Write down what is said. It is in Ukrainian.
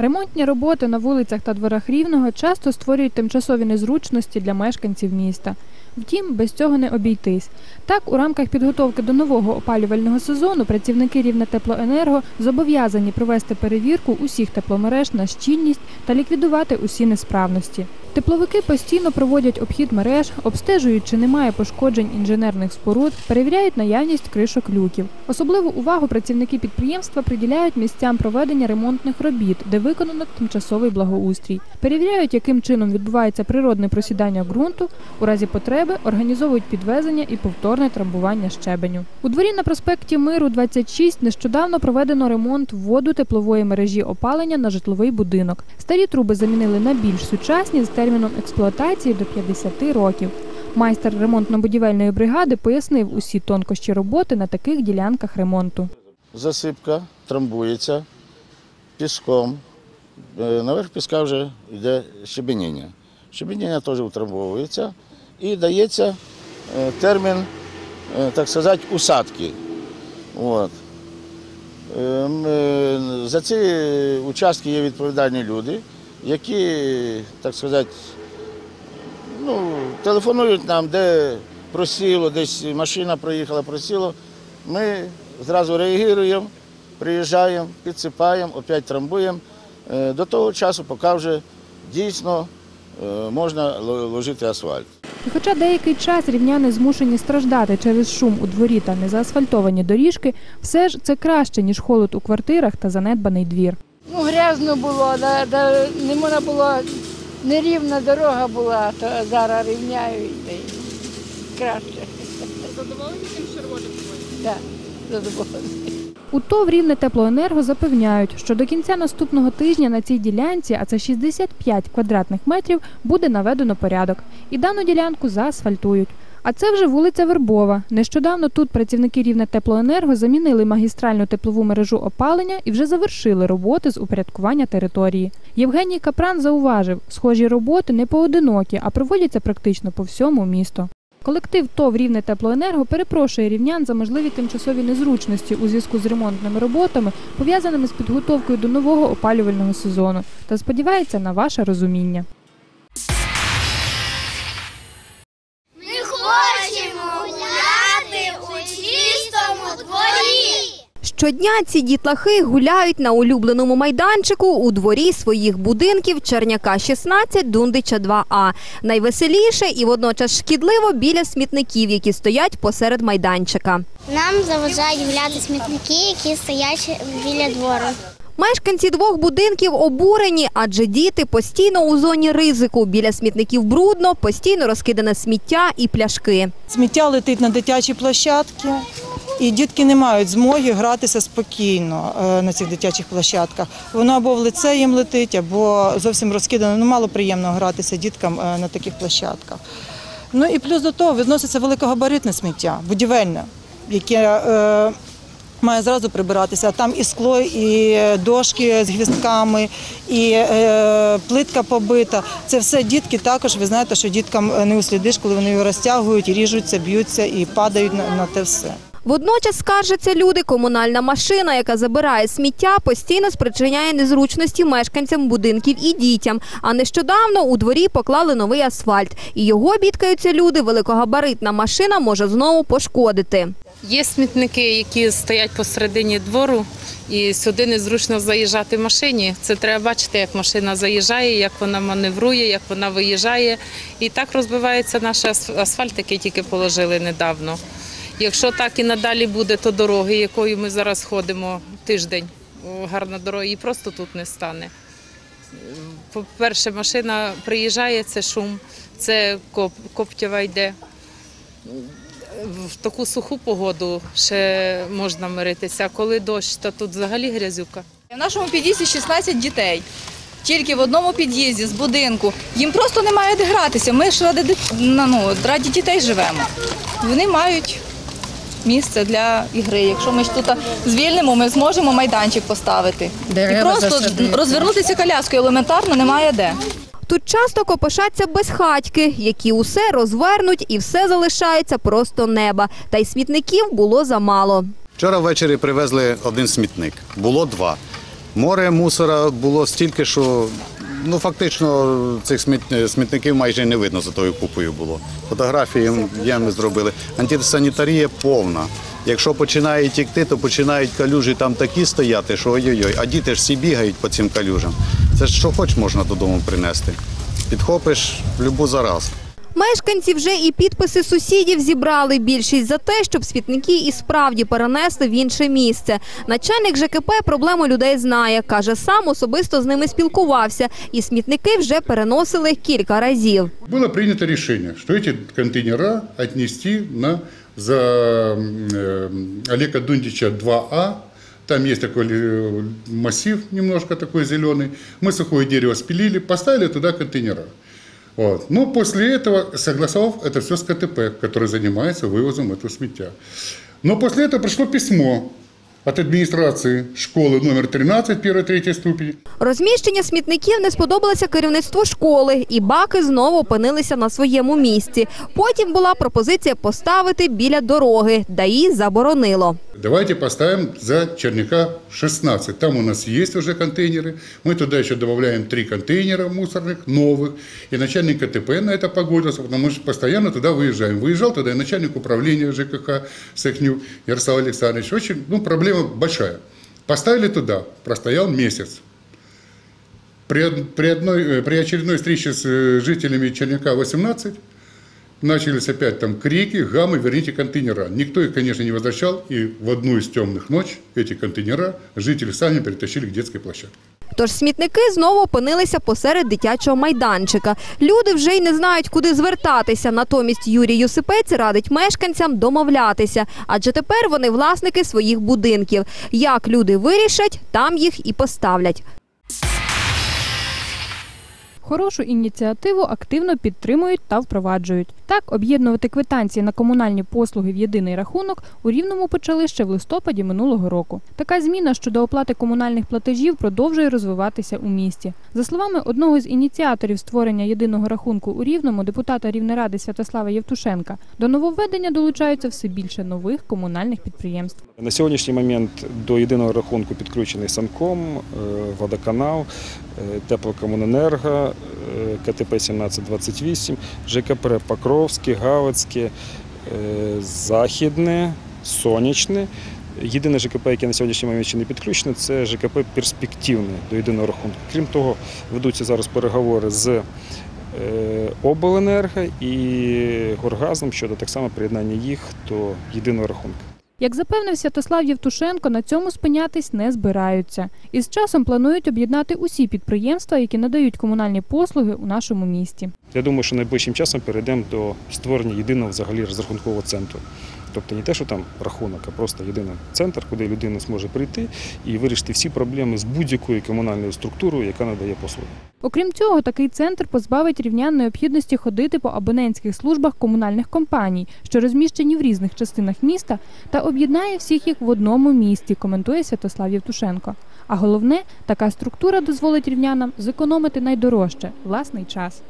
Ремонтні роботи на вулицях та дворах Рівного часто створюють тимчасові незручності для мешканців міста. Втім, без цього не обійтись. Так, у рамках підготовки до нового опалювального сезону працівники Рівнетеплоенерго зобов'язані провести перевірку усіх тепломереж на щільність та ліквідувати усі несправності. Тепловики постійно проводять обхід мереж, обстежують, чи немає пошкоджень інженерних споруд, перевіряють наявність кришок люків. Особливу увагу працівники підприємства приділяють місцям проведення ремонтних робіт, де виконано тимчасовий благоустрій. Перевіряють, яким чином відбувається природне просідання ґрунту. У разі потреби організовують підвезення і повторне трамбування щебеню. У дворі на проспекті Миру 26 нещодавно проведено ремонт вводу теплової мережі опалення на житловий будинок. Старі труби замінили на більш сучасні з терміном експлуатації до 50 років. Майстер ремонтно-будівельної бригади пояснив усі тонкощі роботи на таких ділянках ремонту. Засипка трамбується піском. Е, Наверх піска вже йде щебеніння. Щебеніння теж утрамбовується і дається е, термін, е, так сказати, усадки. От. Е, м, е, За ці участки є відповідальні люди, які, так сказати, ну, телефонують нам, де просіло, десь машина проїхала, просіло. Ми зразу реагуємо, приїжджаємо, підсипаємо, опять трамбуємо е, до того часу, поки вже дійсно е, можна ло- ложити асфальт. І хоча деякий час рівняни змушені страждати через шум у дворі та незаасфальтовані доріжки, все ж це краще, ніж холод у квартирах та занедбаний двір. Ну, грязно було, да, да, не можна було, нерівна дорога була, то зараз рівняють та й краще. Задоволені тим, що робите? Так, задоволені. У ТОВ «Рівне теплоенерго запевняють, що до кінця наступного тижня на цій ділянці, а це 65 квадратних метрів, буде наведено порядок. І дану ділянку заасфальтують. А це вже вулиця Вербова. Нещодавно тут працівники Рівне теплоенерго замінили магістральну теплову мережу опалення і вже завершили роботи з упорядкування території. Євгеній Капран зауважив, схожі роботи не поодинокі, а проводяться практично по всьому місту. Колектив ТОВ «Рівне теплоенерго перепрошує рівнян за можливі тимчасові незручності у зв'язку з ремонтними роботами, пов'язаними з підготовкою до нового опалювального сезону, та сподівається на ваше розуміння. Щодня ці дітлахи гуляють на улюбленому майданчику у дворі своїх будинків Черняка 16, Дундича 2А. Найвеселіше і водночас шкідливо біля смітників, які стоять посеред майданчика. Нам заважають гуляти смітники, які стоять біля двору. Мешканці двох будинків обурені, адже діти постійно у зоні ризику. Біля смітників брудно, постійно розкидане сміття і пляшки. Сміття летить на дитячі площадки, і дітки не мають змоги гратися спокійно е, на цих дитячих площадках. Воно або в лице їм летить, або зовсім розкидано. Ну, мало приємно гратися діткам е, на таких площадках. Ну і плюс до того відноситься великогабаритне сміття, будівельне, яке е, має зразу прибиратися. Там і скло, і дошки з гвістками, і е, плитка побита. Це все дітки також. Ви знаєте, що діткам е, не услідиш, коли вони розтягують, ріжуться, б'ються і падають на, на те все. Водночас скаржаться люди, комунальна машина, яка забирає сміття, постійно спричиняє незручності мешканцям будинків і дітям. А нещодавно у дворі поклали новий асфальт. І його бідкаються люди, великогабаритна машина може знову пошкодити. Є смітники, які стоять посередині двору, і сюди незручно заїжджати в машині. Це треба бачити, як машина заїжджає, як вона маневрує, як вона виїжджає. І так розбивається наш ас- асфальт, який тільки положили недавно. Якщо так і надалі буде, то дороги, якою ми зараз ходимо тиждень, гарна дорога, її просто тут не стане. По-перше, машина приїжджає, це шум, це коп, коптєва йде в таку суху погоду ще можна миритися. А коли дощ, то тут взагалі грязюка. В нашому під'їзді 16 дітей. Тільки в одному під'їзді з будинку. Їм просто немає де гратися. Ми ж ради, ну, раді дітей живемо. Вони мають місце для ігри. Якщо ми ж тут звільнимо, ми зможемо майданчик поставити. І просто розвернутися коляскою елементарно немає де. Тут часто копошаться безхатьки, які усе розвернуть і все залишається просто неба. Та й смітників було замало. Вчора ввечері привезли один смітник. Було два. Море мусора було стільки, що ну фактично цих смітників майже не видно за тою купою було. Фотографії ями ми зробили. Антисанітарія повна. Якщо починає тікти, то починають калюжі там такі стояти, що ой-ой-ой, а діти ж всі бігають по цим калюжам. Це ж що хоч можна додому принести. Підхопиш любу заразу. Мешканці вже і підписи сусідів зібрали більшість за те, щоб смітники і справді перенесли в інше місце. Начальник ЖКП проблему людей знає. Каже, сам особисто з ними спілкувався, і смітники вже переносили кілька разів. Было принято решение, что эти контейнера отнести на за э, Олега Дундича 2А. Там есть такой э, массив, немножко такой зеленый. Мы сухое дерево спилили, поставили туда контейнера. Вот. Но после этого, согласовав это все с КТП, который занимается вывозом этого сметя. Но после этого пришло письмо от администрации школы номер 13, 1-3 ступени, Розміщення смітників не сподобалося керівництву школи, і баки знову опинилися на своєму місці. Потім була пропозиція поставити біля дороги, ДАІ заборонило. Давайте поставим за Черняка 16. Там у нас есть уже контейнеры. Мы туда еще добавляем три контейнера мусорных, новых. И начальник КТП на это погодился, потому что постоянно туда выезжаем. Выезжал туда и начальник управления ЖКХ Сахню Ярослав Александрович. Очень, ну, проблема большая. Поставили туда, простоял месяц. При, при, одной, э, при очередной встрече с э, жителями Черняка 18 Начались опять там крики, гаммы, верните контейнера. Никто их, конечно, не возвращал, и в одну из темных ночь эти контейнера жители сами перетащили к детской площадке. Тож смітники знову опинилися посеред дитячого майданчика. Люди вже й не знають, куди звертатися. Натомість Юрій Юсипець радить мешканцям домовлятися, адже тепер вони власники своїх будинків. Як люди вирішать, там їх і поставлять. Хорошу ініціативу активно підтримують та впроваджують. Так, об'єднувати квитанції на комунальні послуги в єдиний рахунок у Рівному почали ще в листопаді минулого року. Така зміна щодо оплати комунальних платежів продовжує розвиватися у місті. За словами одного з ініціаторів створення єдиного рахунку у Рівному, депутата Рівнеради Святослава Євтушенка, до нововведення долучаються все більше нових комунальних підприємств. На сьогоднішній момент до єдиного рахунку підключений Санком, е, водоканал, е, теплокомуненерго, КТП 1728, ЖКП Покровське, Галицьке, е, Західне, Сонячне. Єдине ЖКП, яке на сьогоднішній момент ще не підключене, це ЖКП перспективне до єдиного рахунку. Крім того, ведуться зараз переговори з е, обленерго і Горгазом щодо так само приєднання їх до єдиного рахунку. Як запевнив Святослав Євтушенко, на цьому спинятись не збираються. І з часом планують об'єднати усі підприємства, які надають комунальні послуги у нашому місті. Я думаю, що найближчим часом перейдемо до створення єдиного взагалі розрахункового центру. Тобто не те, що там рахунок, а просто єдиний центр, куди людина зможе прийти і вирішити всі проблеми з будь-якою комунальною структурою, яка надає послуги. Окрім цього, такий центр позбавить рівнян необхідності ходити по абонентських службах комунальних компаній, що розміщені в різних частинах міста, та об'єднає всіх їх в одному місті, коментує Святослав Євтушенко. А головне, така структура дозволить рівнянам зекономити найдорожче власний час.